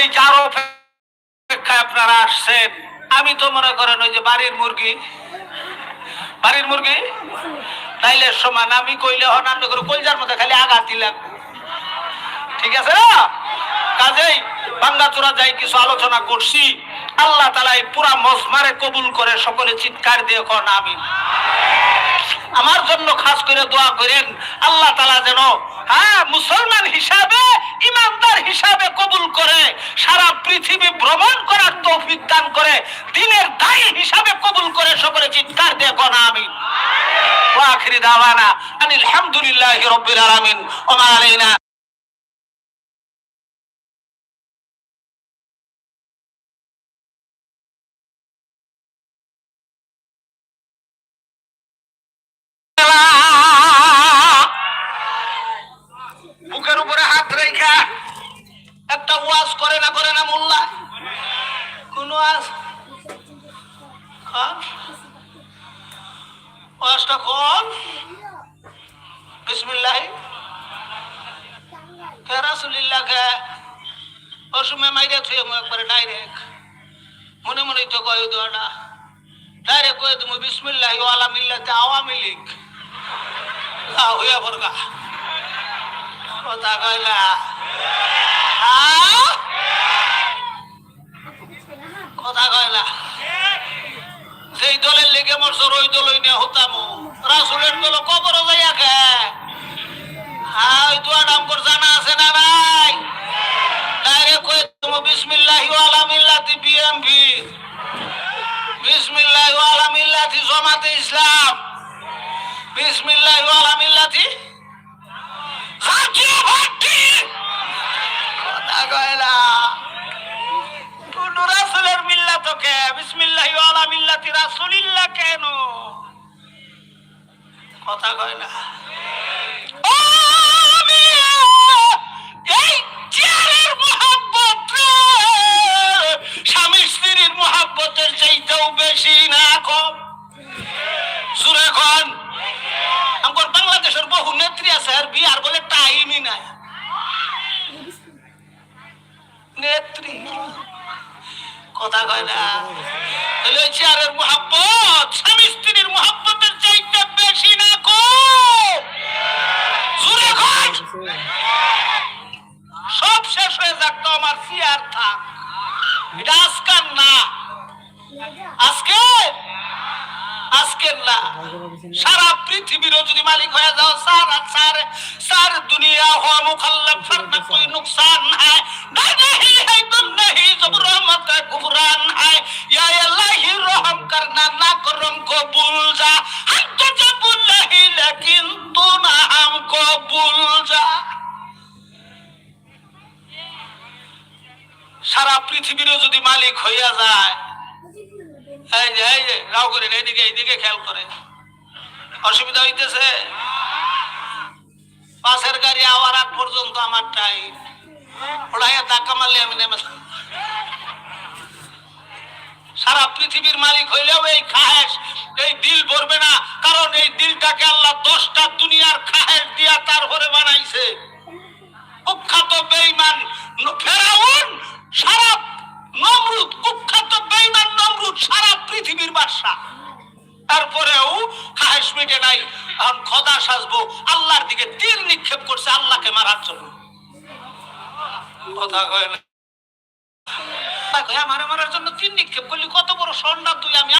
এই যার অপেক্ষায় আপনারা আসছেন। আমি তো মনে করেন ওই যে বাড়ির মুরগি। বাড়ির মুরগি? তাইলে সমান, আমি কইলে আপনি করে কলজার মধ্যে খালি আঘাত দিলাম ঠিক আছে না? কাজেই বাঙ্গাচোরা যাই কিছু আলোচনা করছি। আল্লাহ তালা এই পুরা মজমারে কবুল করে সকলে চিৎকার দিয়ে কন আমি আমার জন্য খাস করে দোয়া করেন, আল্লাহ তালা যেন হ্যাঁ মুসলমান হিসাবে, ইমানদার হিসাবে কবুল করে। পৃথিবী ভ্রমণ করার তৌফিক দান করে, দিনের দায়ী হিসাবে কবুল করে সকলে চিৎকার দিয়ে না আমি দাওয়ানা আনিল হামদুলিল্লাহি রাব্বিল আলামিন, ওয়া মা আলাইনা কোন কর। ওয়াজটা কর বিসমিল্লাহ। কে রাসূলুল্লাহ কে অসমে মাইরে থুয়ে মু একবারে ডাইরেক্ট মনে মনে তো কয় দোয়াটা ডাইরেক্ট কয়ে তুমি বিসমিল্লাহ ওয়ালা মিল্লাতে আওয়ামী লীগ। হইয়া বরগা কথা কইলা হ্যাঁ? কথা কইলা যেই দলের সরই দলই নিয়ে হতাম। রাসুলের দল কবর যাইয়া খে ওই দোয়া নাম কর, জানা আছে না নাই ডাইরেক্ট কই তুমি বিসমিল্লাহি ওয়ালা মিল্লাতি বিএমভি। বিসমিল্লাহি ওয়ালা মিল্লাতি জামাতে ইসলাম। বিসমিল্লাহি ওয়ালা মিল্লাতি জাতীয় পার্টি কথা কয়লা কোন রাসূলের মিল্লাত কে? বিসমিল্লাহি ওয়ালা মিল্লাতি রাসূলিল্লাহ কেন? কথা কয় না। স্বামী স্ত্রীর মহাব্বতের চাইতেও বেশি না কম। সুরে খন আমার বাংলাদেশের বহু নেত্রী আছে, আর বিয়ার বলে টাইমই নাই। নেত্রী। কথা কয় না? তাহলে চেয়ারের মোহাব্বত, স্বামী স্ত্রীর মোহাব্বতের চাইতে বেশি না খন সব শেষ হয়ে যাক তো আমার চেয়ার থাক। এটা আজকাল না। আজকে? আজকের না। সারা পৃথিবীর যদি মালিক হয়ে যাও সারা সারে সার দুনিया আমার নানা করম কবুল যা। হাই তো কবুল নাহিলে কিন্তু না আম কবুল যা। সারা পৃথিবীরও যদি মালিক হইয়া যায়। এই যে এই যে, রাও করেন এইদিকে এইদিকে খেয়াল করে। অসুবিধা হইতেছে? পাশের গাড়ি আওয়ার আগ পর্যন্ত আমার টাইম। ওড়াইয়া ধাক্কা মারলে আমি নেমে সারা পৃথিবীর মালিক হইলেও এই খাহেস এই দিল ভরবে না। কারণ এই দিলটাকে আল্লাহ দশটা দুনিয়ার খাহেস দিয়া তার ঘরে বানাইছে। কুখ্যাত বেঈমান ন- ফেরাউন, সারা নমরুদ, কুখ্যাত বেঈমান নমরুদ, সারা পৃথিবীর বাদশা তারপরেও খাহেস মিটে নাই। এখন খোদা সাজবো, আল্লাহর দিকে তীর নিক্ষেপ করছে, আল্লাহকে মারার জন্য। কথা কয় না। কথা হয়ে মারা মারার জন্য তিন নিক্ষেপ করলি কত বড় সন্ধ্যা তুই আমি